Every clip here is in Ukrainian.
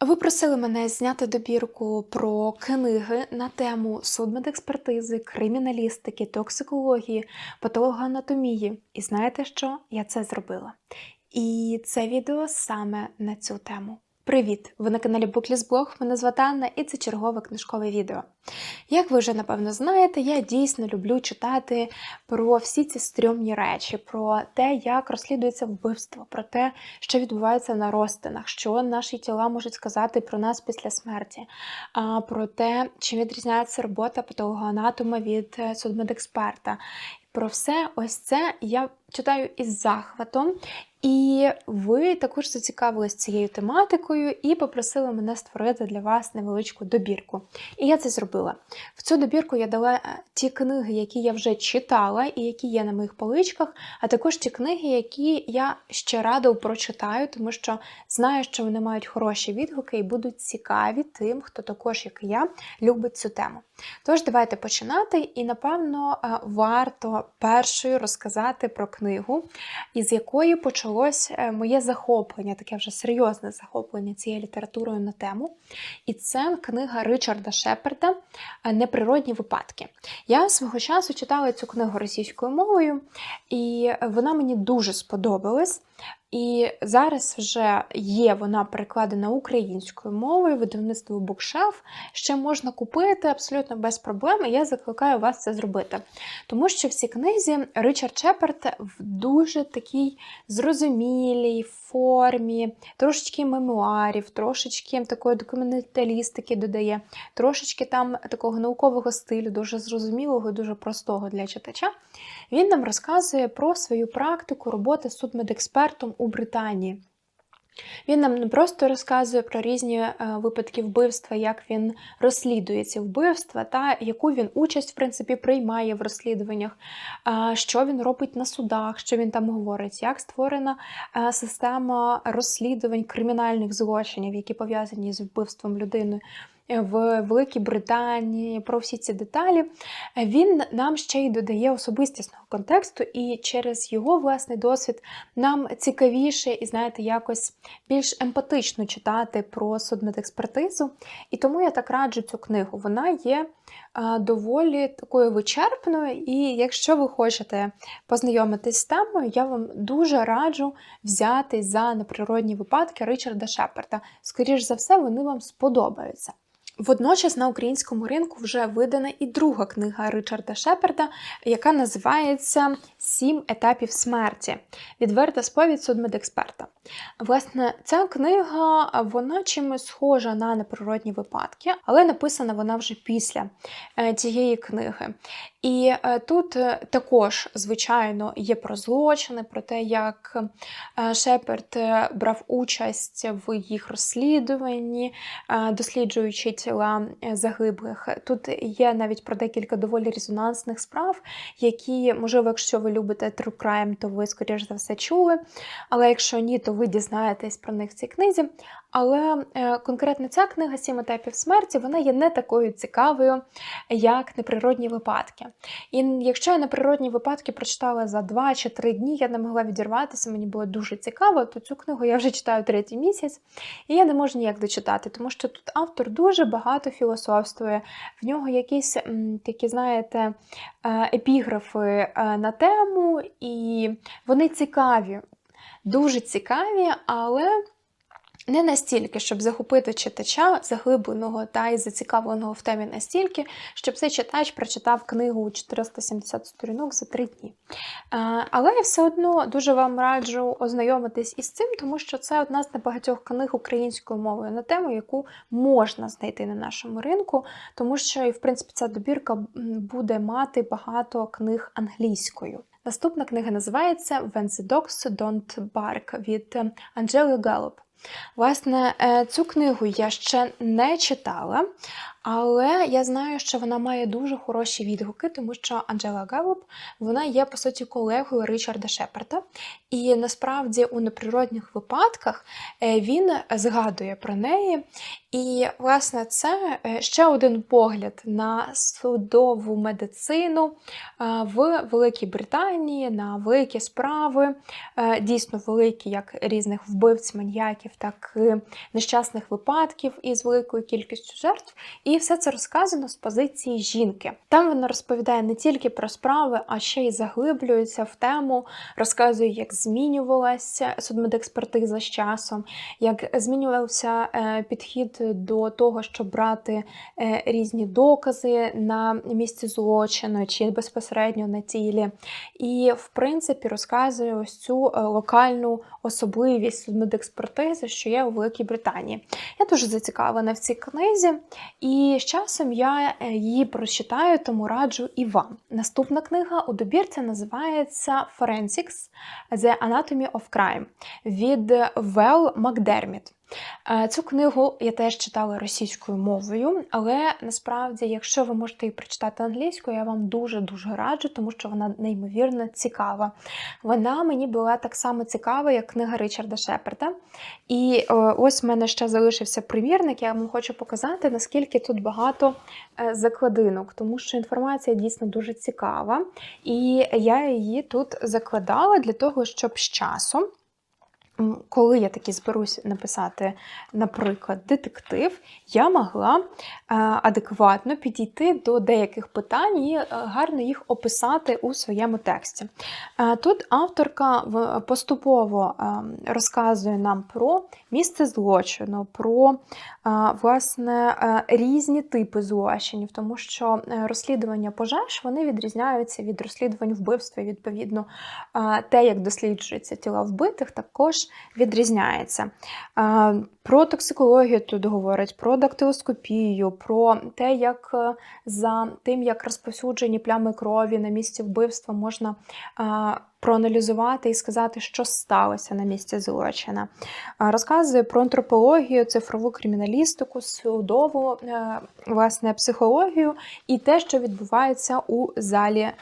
Ви просили мене зняти добірку про книги на тему судмедекспертизи, криміналістики, токсикології, патологоанатомії. І знаєте що? Я це зробила. І це відео саме на цю тему. Привіт! Ви на каналі Буклісблог, мене звати Анна і це чергове книжкове відео. Як ви вже напевно знаєте, я дійсно люблю читати про всі ці стрьомні речі, про те, як розслідується вбивство, про те, що відбувається на розтинах, що наші тіла можуть сказати про нас після смерті, про те, чим відрізняється робота патологоанатома від е, судмедексперта. Про все ось це я читаю із захватом. І ви також зацікавились цією тематикою і попросили мене створити для вас невеличку добірку. І я це зробила. В цю добірку я дала е, ті книги, які я вже читала і які є на моїх поличках, а також ті книги, які я ще радо прочитаю, тому що знаю, що вони мають хороші відгуки і будуть цікаві тим, хто також, як і я, любить цю тему. Тож, давайте починати, і напевно е, варто першою розказати про книгу, із якої почалось е, моє захоплення, таке вже серйозне захоплення цією літературою на тему. І це книга Ричарда Шеперда е, Неприродні випадки. Я свого часу читала цю книгу російською мовою, і вона мені дуже сподобалась. І зараз вже є вона перекладена українською мовою, видавництво Букшеф. Ще можна купити абсолютно без проблем, і я закликаю вас це зробити. Тому що в цій книзі Ричард Шеперд в дуже такій зрозумілій формі, трошечки мемуарів, трошечки такої документалістики додає, трошечки там такого наукового стилю, дуже зрозумілого дуже простого для читача. Він нам розказує про свою практику роботи з судмедекспертом у Британії. Він нам не просто розказує про різні е, випадки вбивства, як він розслідує ці вбивства, та яку він участь в принципі приймає в розслідуваннях, що він робить на судах, що він там говорить, як створена е, система розслідувань кримінальних злочинів, які пов'язані з вбивством людини. В Великій Британії про всі ці деталі він нам ще й додає особистісного контексту, і через його власний досвід нам цікавіше і, знаєте, якось більш емпатично читати про судмедекспертизу. І тому я так раджу цю книгу. Вона є доволі такою вичерпною, і якщо ви хочете познайомитись з темою, я вам дуже раджу взяти за неприродні випадки Ричарда Шеперда. Скоріш за все, вони вам сподобаються. Водночас на українському ринку вже видана і друга книга Ричарда Шеперда, яка називається Сім етапів смерті. Відверта сповідь судмедексперта. Власне, ця книга вона чимось схожа на неприродні випадки, але написана вона вже після цієї книги. І тут також, звичайно, є про злочини, про те, як Шеперд брав участь в їх розслідуванні, досліджуючи тіла загиблих. Тут є навіть про декілька доволі резонансних справ, які, можливо, якщо ви любите True Crime, то ви, скоріш за все, чули. Але якщо ні, то ви дізнаєтесь про них в цій книзі. Але е, конкретно ця книга Сім етапів смерті вона є не такою цікавою, як неприродні випадки. І якщо я неприродні випадки прочитала за два чи три дні, я не могла відірватися, мені було дуже цікаво, то цю книгу я вже читаю третій місяць, і я не можу ніяк дочитати, тому що тут автор дуже багато філософствує, в нього якісь такі, знаєте, е, епіграфи е, на тему, і вони цікаві, дуже цікаві, але. Не настільки, щоб захопити читача заглибленого та й зацікавленого в темі настільки, щоб цей читач прочитав книгу 470 сторінок за три дні. Але я все одно дуже вам раджу ознайомитись із цим, тому що це одна з небагатьох книг українською мовою на тему, яку можна знайти на нашому ринку, тому що, і в принципі, ця добірка буде мати багато книг англійською. Наступна книга називається When the Dogs Don't Bark від Анджели Галоп. Власне, цю книгу я ще не читала, Але я знаю, що вона має дуже хороші відгуки, тому що Анджела Галлоп, вона є по суті колегою Ричарда Шепарда. І насправді у неприродних випадках е, він згадує про неї. І, власне, це е, ще один погляд на судову медицину е, в Великій Британії, на великі справи, дійсно великі, як різних вбивць, маньяків, так і нещасних випадків із великою кількістю жертв. І все це розказано з позиції жінки. Там вона розповідає не тільки про справи, а ще й заглиблюється в тему, розказує, як змінювалася судмедекспертиза з часом, як змінювався підхід до того, щоб брати е, різні докази на місці злочину чи безпосередньо на тілі. І, в принципі, розказує ось цю е, локальну особливість медекспертизи, що є у Великій Британії. Я дуже зацікавлена в цій книзі, і з часом я е, її прочитаю, тому раджу і вам. Наступна книга у добірці називається Forensics – The Anatomy of Crime від Вел Макдерміт. Е, цю книгу я теж читала російською мовою, але насправді, якщо ви можете її прочитати англійською, я вам дуже-дуже раджу, тому що вона неймовірно цікава. Вона мені була так само цікава, як книга Ричарда Шеперда. І е, ось в мене ще залишився примірник, я вам хочу показати, наскільки тут багато е, закладинок, тому що інформація дійсно дуже цікава. І я її тут закладала для того, щоб з часом коли я таки зберусь написати, наприклад, детектив, я могла е, адекватно підійти до деяких питань і е, гарно їх описати у своєму тексті. Е, тут авторка поступово розказує нам про місце злочину, про власне різні типи злочинів, тому що розслідування пожеж вони відрізняються від розслідувань вбивства. Відповідно, те, як досліджуються тіла вбитих, також відрізняється. Про токсикологію тут говорять, про дактилоскопію, про те, як е, за тим, як розповсюджені плями крові на місці вбивства можна проаналізувати і сказати, що сталося на місці злочина. Розказує про антропологію, цифрову криміналістику, судову е, власне, психологію і те, що відбувається у залі е,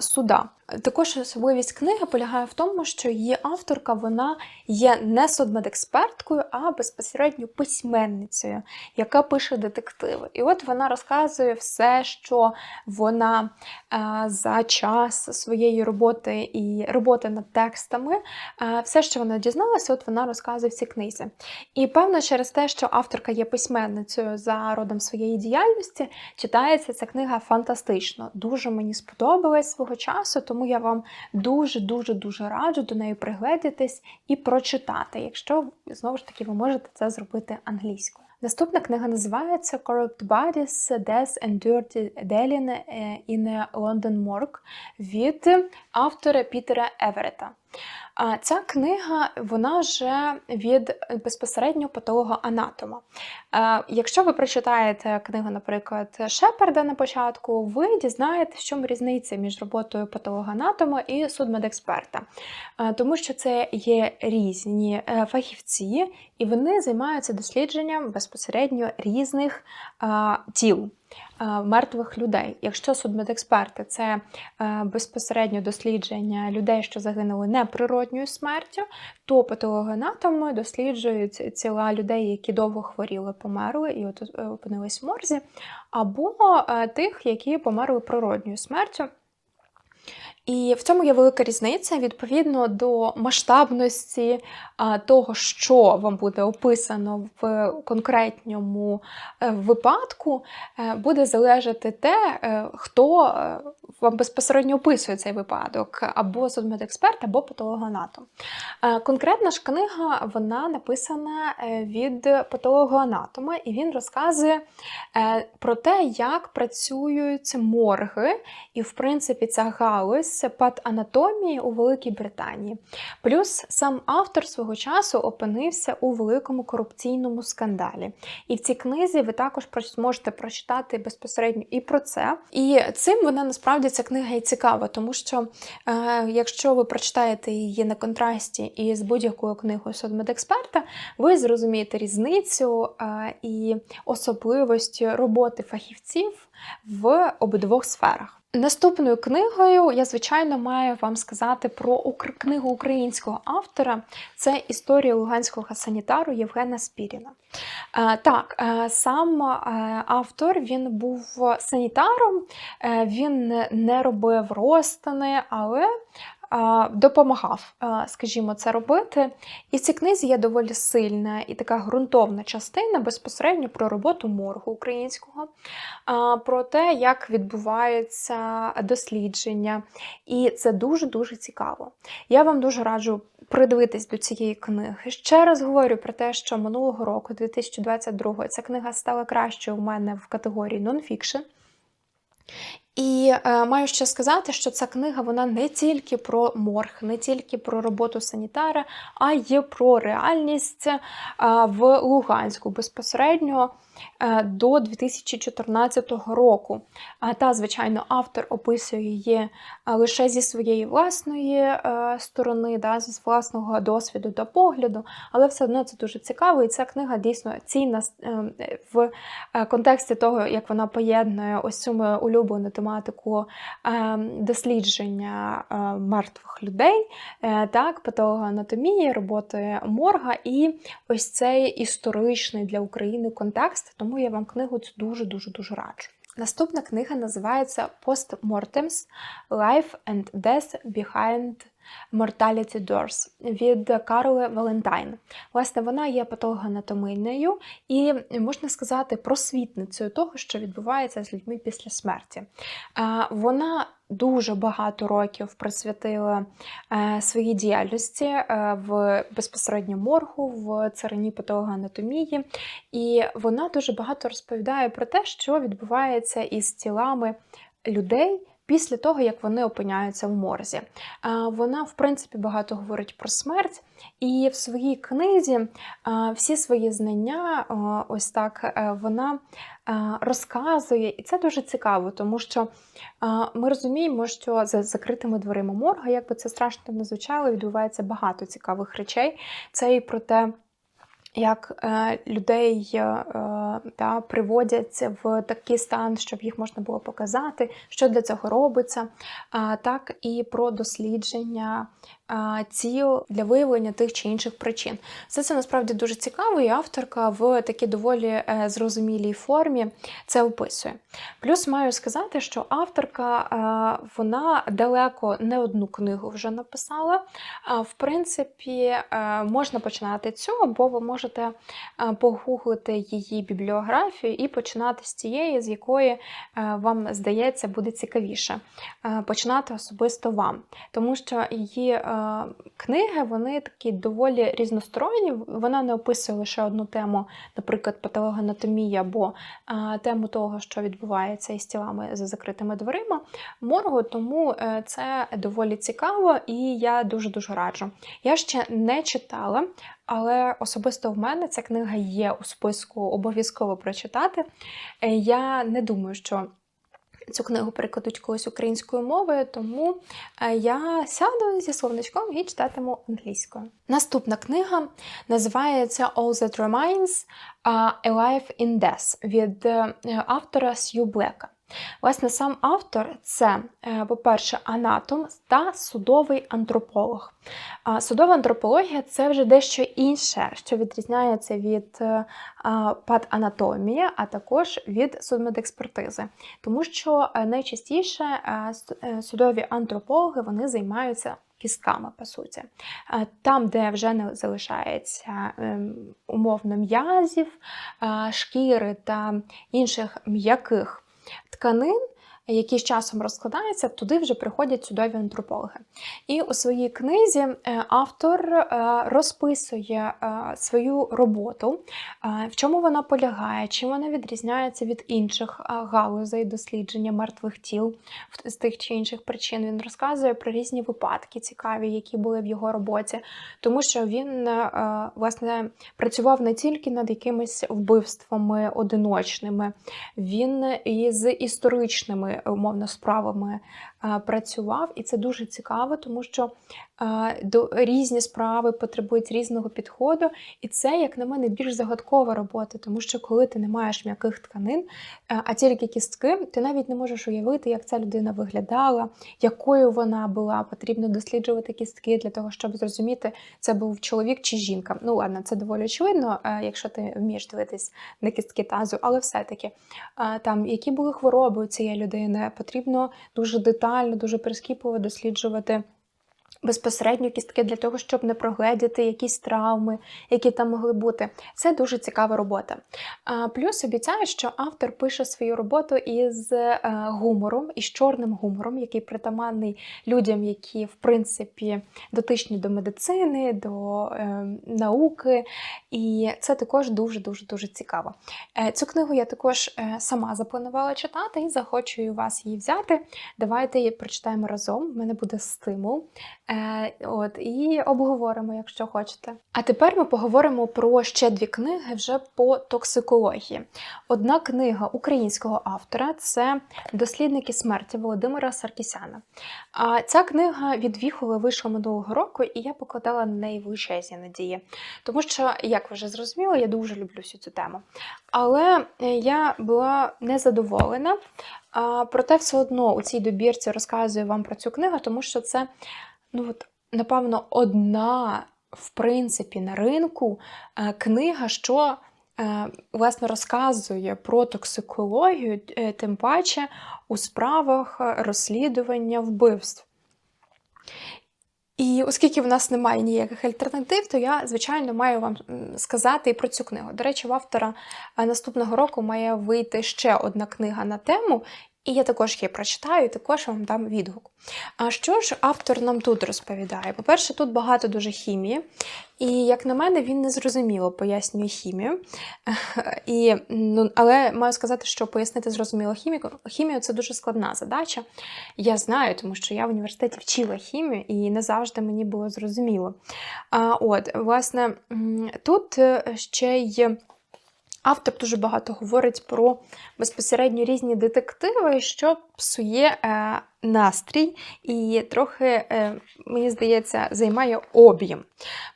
суда. Також особливість книги полягає в тому, що її авторка вона є не судмедексперткою, а безпосередньо письменницею, яка пише детективи. І от вона розказує все, що вона е, за час своєї роботи і роботи над текстами, все, що вона дізналася, от вона розказує в цій книзі. І певно, через те, що авторка є письменницею за родом своєї діяльності, читається ця книга фантастично. Дуже мені сподобалась свого часу тому я вам дуже-дуже дуже раджу до неї пригледітись і прочитати, якщо знову ж таки ви можете це зробити англійською. Наступна книга називається Corrupt Bodies, Death and Dirty Dealing in London Morgue від автора Пітера Еверета. Ця книга вона вже від безпосередньо патолога-анатома. Якщо ви прочитаєте книгу, наприклад, Шепарда на початку, ви дізнаєтесь, в чому різниця між роботою патолога-анатома і судмедексперта. Тому що це є різні е, фахівці, і вони займаються дослідженням безпосередньо різних тіл. Е, мертвих людей. Якщо судмедексперти це е, безпосередньо дослідження людей, що загинули неприродньою смертю, то патологоанатоми досліджують тіла людей, які довго хворіли, померли і от е, опинились в морзі, або тих, які померли природньою смертю. І в цьому є велика різниця відповідно до масштабності того, що вам буде описано в конкретньому е, випадку, е, буде залежати те, е, хто вам безпосередньо описує цей випадок, або судмедексперт, або патологоанатом. Конкретна ж книга вона написана від патологоанатома, і він розказує про те, як працюють морги, і, в принципі, ця галузь із патанатомії у Великій Британії. Плюс сам автор свого часу опинився у великому корупційному скандалі. І в цій книзі ви також зможете прочитати безпосередньо і про це. І цим вона насправді ця книга і цікава, тому що е, якщо ви прочитаєте її на контрасті із будь-якою книгою судмедексперта, ви зрозумієте різницю е, і особливості роботи фахівців в обидвох сферах. Наступною книгою я, звичайно, маю вам сказати про книгу українського автора. Це історія луганського санітару Євгена Спіріна. Е, так, е, сам е, автор він був санітаром, він не робив розтани, але допомагав, скажімо, це робити. І в цій книзі є доволі сильна і така ґрунтовна частина безпосередньо про роботу моргу українського, про те, як відбувається дослідження. І це дуже-дуже цікаво. Я вам дуже раджу придивитись до цієї книги. Ще раз говорю про те, що минулого року, 2022 ця книга стала кращою у мене в категорії нонфікшн. І е, маю ще сказати, що ця книга вона не тільки про морг, не тільки про роботу санітара, а й про реальність е, в Луганську. Безпосередньо до 2014 року. Та, звичайно, автор описує її е, лише зі своєї власної е, сторони, да, зі власного досвіду та погляду, але все одно це дуже цікаво, і ця книга дійсно цінна е, в е, контексті того, як вона поєднує ось цю улюблену тематику ем, дослідження е, мертвих людей, е, так, патологоанатомії, роботи морга і ось цей історичний для України контекст. Тому я вам книгу цю дуже-дуже дуже раджу. Наступна книга називається Postmortems Life and Death Behind Mortality Doors від Карли Валентайн. Власне, вона є патологоанатомійною і, можна сказати, просвітницею того, що відбувається з людьми після смерті. Вона Дуже багато років присвятила е, своїй діяльності е, в безпосередньо моргу, в царині патологоанатомії, і вона дуже багато розповідає про те, що відбувається із тілами людей після того, як вони опиняються в морзі. Вона, в принципі, багато говорить про смерть, і в своїй книзі всі свої знання, ось так е, вона розказує, і це дуже цікаво, тому що ми розуміємо, що за закритими дверима морга, як би це страшно не звучало, відбувається багато цікавих речей. Це і про те як е, людей е, та, приводять в такий стан, щоб їх можна було показати, що для цього робиться, так і про дослідження ціл для виявлення тих чи інших причин. Все це насправді дуже цікаво, і авторка в такій доволі е, зрозумілій формі це описує. Плюс маю сказати, що авторка е, вона далеко не одну книгу вже написала. В принципі, е, можна починати цю, або ви можете погуглити її бібліографію і починати з тієї, з якої вам здається буде цікавіше. Починати особисто вам, тому що її книги вони такі доволі різносторонні. Вона не описує лише одну тему, наприклад, патологоанатомія або тему того, що відбувається із тілами за закритими дверима моргу, тому е, це доволі цікаво і я дуже-дуже раджу. Я ще не читала. Але особисто в мене ця книга є у списку обов'язково прочитати. Е, я не думаю, що Цю книгу перекладуть колись українською мовою, тому е, я сяду зі словничком і читатиму англійською. Наступна книга називається All That Reminds – A Life in Death від е, автора Сью Блека. Власне, сам автор це, е, по-перше, анатом та судовий антрополог. Судова антропологія це вже дещо інше, що відрізняється від е, патанатомії, а також від судмедекспертизи. Тому що е, найчастіше судові антропологи вони займаються кістками, по суті. Там, де вже не залишається ем, умовно м'язів, шкіри та інших м'яких тканин, з часом розкладається, туди вже приходять судові антропологи. І у своїй книзі е, автор е, розписує е, свою роботу, в чому вона полягає, чим вона відрізняється від інших галузей дослідження мертвих тіл з тих чи інших причин. Він розказує про різні випадки цікаві, які були в його роботі, тому що він власне працював не тільки над якимись вбивствами одиночними, він і з історичними умовно справами працював, і це дуже цікаво, тому що до різні справи потребують різного підходу, і це, як на мене, більш загадкова робота, тому що коли ти не маєш м'яких тканин, а тільки кістки, ти навіть не можеш уявити, як ця людина виглядала, якою вона була. Потрібно досліджувати кістки для того, щоб зрозуміти, це був чоловік чи жінка. Ну ладно, це доволі очевидно, якщо ти вмієш дивитись на кістки тазу, але все-таки там які були хвороби у цієї людини, потрібно дуже детально, дуже прискіпливо досліджувати безпосередньо кістки для того, щоб не прогледіти якісь травми, які там могли бути. Це дуже цікава робота. Плюс обіцяю, що автор пише свою роботу із е, гумором, із чорним гумором, який притаманний людям, які, в принципі, дотичні до медицини, до е, науки. І це також дуже-дуже дуже цікаво. Е, цю книгу я також сама запланувала читати і захочу вас її взяти. Давайте її прочитаємо разом. У мене буде стимул. Е, от, І обговоримо, якщо хочете. А тепер ми поговоримо про ще дві книги вже по токсикології. Одна книга українського автора це Дослідники смерті Володимира Саркісяна. А ця книга від Віхоли вийшла минулого року, і я покладала на неї величезні надії. Тому що, як ви вже зрозуміли, я дуже люблю всю цю тему. Але е, я була незадоволена. Проте все одно у цій добірці розказую вам про цю книгу, тому що це ну от, напевно, одна, в принципі, на ринку е, книга, що е, власне розказує про токсикологію, е, тим паче у справах розслідування вбивств. І оскільки в нас немає ніяких альтернатив, то я, звичайно, маю вам сказати і про цю книгу. До речі, в автора наступного року має вийти ще одна книга на тему, і я також її прочитаю, і також вам дам відгук. А що ж автор нам тут розповідає? По-перше, тут багато дуже хімії, і, як на мене, він незрозуміло пояснює хімію. І, ну, Але маю сказати, що пояснити зрозуміло хімію, хімію це дуже складна задача. Я знаю, тому що я в університеті вчила хімію, і не завжди мені було зрозуміло. А, От, власне, тут е, ще й. Автор дуже багато говорить про безпосередньо різні детективи, що псує е, настрій і трохи, е, мені здається, займає об'єм.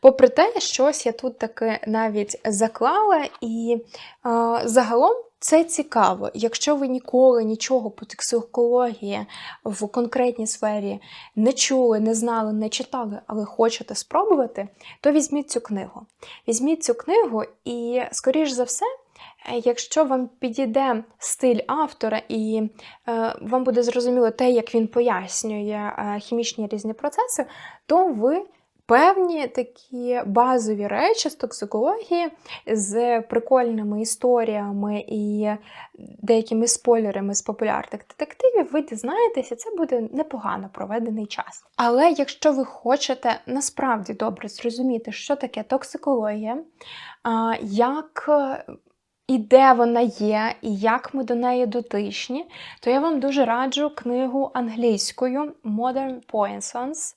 Попри те, щось я тут таки навіть заклала, і е, загалом це цікаво. Якщо ви ніколи нічого по токсикології в конкретній сфері не чули, не знали, не читали, але хочете спробувати, то візьміть цю книгу. Візьміть цю книгу, і, скоріш за все, якщо вам підійде стиль автора і е, вам буде зрозуміло те, як він пояснює е, хімічні різні процеси, то ви певні такі базові речі з токсикології, з прикольними історіями і деякими спойлерами з популярних детективів, ви дізнаєтеся, це буде непогано проведений час. Але якщо ви хочете насправді добре зрозуміти, що таке токсикологія, як і де вона є, і як ми до неї дотичні, то я вам дуже раджу книгу англійською Modern Poisons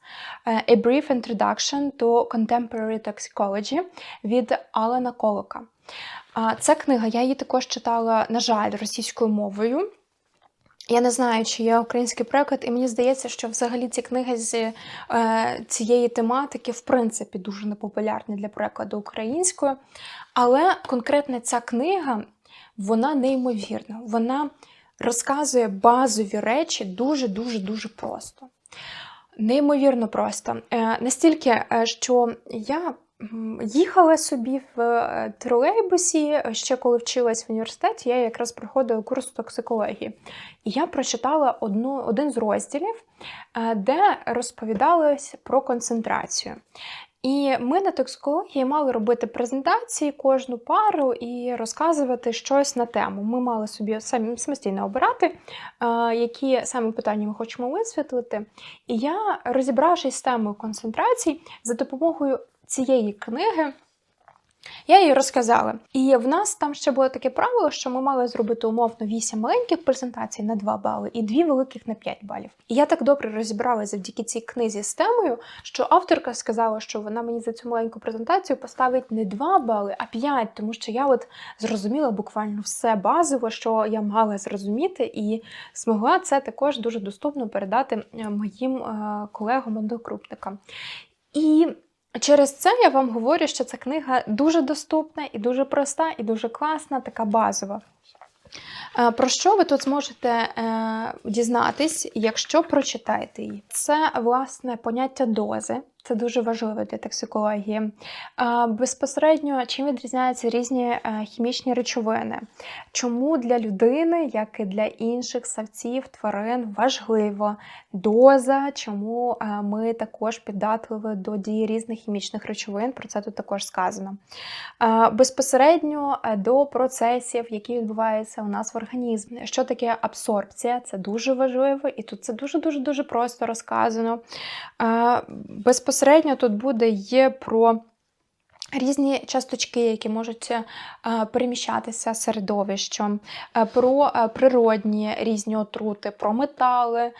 е, A Brief Introduction to Contemporary Toxicology від Алана Колока. Ця книга, я її також читала, на жаль, російською мовою. Я не знаю, чи є український переклад, і мені здається, що взагалі ці книги з е, цієї тематики, в принципі, дуже непопулярні для перекладу українською. Але конкретно ця книга, вона неймовірна. Вона розказує базові речі дуже-дуже дуже просто. Неймовірно просто. Е, настільки, е, що я Їхала собі в е, тролейбусі, ще коли вчилась в університеті, я якраз проходила курс токсикології. І я прочитала одну, один з розділів, е, де розповідалось про концентрацію. І ми на токсикології мали робити презентації кожну пару і розказувати щось на тему. Ми мали собі самі самостійно обирати, е, які саме питання ми хочемо висвітлити. І я, розібравшись з темою концентрацій, за допомогою цієї книги. Я їй розказала. І в нас там ще було таке правило, що ми мали зробити умовно 8 маленьких презентацій на 2 бали і 2 великих на 5 балів. І я так добре розібралася завдяки цій книзі з темою, що авторка сказала, що вона мені за цю маленьку презентацію поставить не 2 бали, а 5, тому що я от зрозуміла буквально все базове, що я мала зрозуміти, і змогла це також дуже доступно передати е, моїм е, колегам-однокрупникам. І Через це я вам говорю, що ця книга дуже доступна і дуже проста, і дуже класна, така базова. Е, Про що ви тут зможете е, дізнатись, якщо прочитаєте її? Це власне поняття дози. Це дуже важливо для токсикології. Безпосередньо, чим відрізняються різні е, хімічні речовини? Чому для людини, як і для інших савців, тварин важливо доза, чому е, ми також піддатливі до дії різних хімічних речовин, про це тут також сказано. Безпосередньо е, до процесів, які відбуваються у нас в організмі. Що таке абсорбція? Це дуже важливо, і тут це дуже-дуже дуже просто розказано. Е, Безпосередньо тут буде є про. Різні часточки, які можуть е, переміщатися середовищем, е, про е, природні різні отрути, про метали,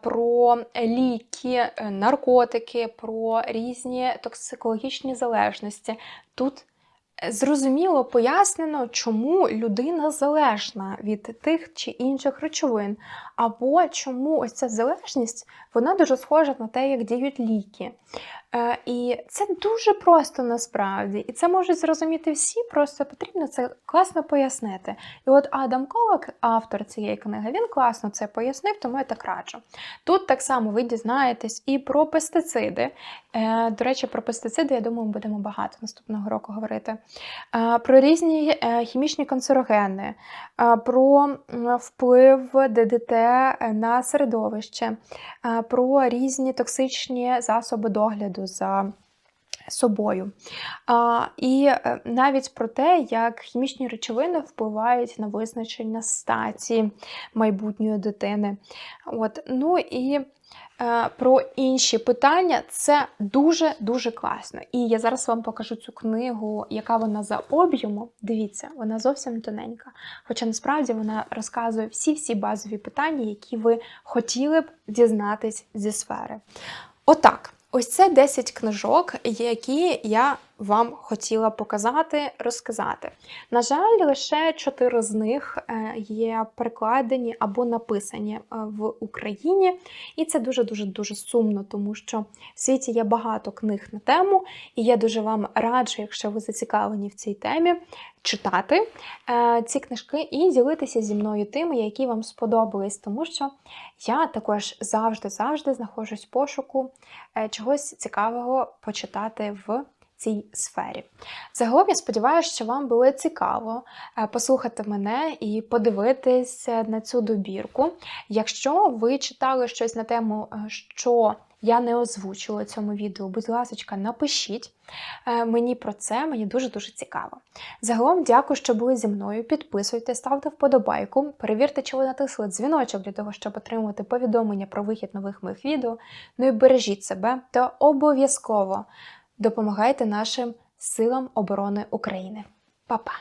про ліки, наркотики, про різні токсикологічні залежності. Тут зрозуміло пояснено, чому людина залежна від тих чи інших речовин, або чому ось ця залежність вона дуже схожа на те, як діють ліки. Е, І це дуже просто насправді, і це можуть зрозуміти всі, просто потрібно це класно пояснити. І от Адам Ковак, автор цієї книги, він класно це пояснив, тому я так раджу. Тут так само ви дізнаєтесь і про пестициди. Е, До речі, про пестициди, я думаю, ми будемо багато наступного року говорити. Е, Про різні хімічні канцерогени, про вплив ДДТ на середовище, про різні токсичні засоби догляду за собою. А, І е, навіть про те, як хімічні речовини впливають на визначення статі майбутньої дитини. От. Ну і е, про інші питання це дуже-дуже класно. І я зараз вам покажу цю книгу, яка вона за об'ємом. Дивіться, вона зовсім тоненька. Хоча насправді вона розказує всі-всі базові питання, які ви хотіли б дізнатись зі сфери. Отак. Ось це 10 книжок, які я вам хотіла показати, розказати. На жаль, лише 4 з них е, є перекладені або написані е, в Україні, і це дуже-дуже дуже сумно, тому що в світі є багато книг на тему, і я дуже вам раджу, якщо ви зацікавлені в цій темі, читати е, ці книжки і ділитися зі мною тими, які вам сподобались, тому що я також завжди-завжди знаходжусь в пошуку чогось цікавого почитати в цій сфері. Загалом я сподіваюся, що вам було цікаво е, послухати мене і подивитись на цю добірку. Якщо ви читали щось на тему, е, що я не озвучила цьому відео, будь ласка, напишіть е, мені про це, мені дуже-дуже цікаво. Загалом дякую, що були зі мною. Підписуйтесь, ставте вподобайку, перевірте, чи ви натисли дзвіночок для того, щоб отримувати повідомлення про вихід нових моїх відео. Ну і бережіть себе та обов'язково допомагайте нашим силам оборони України. Па-па!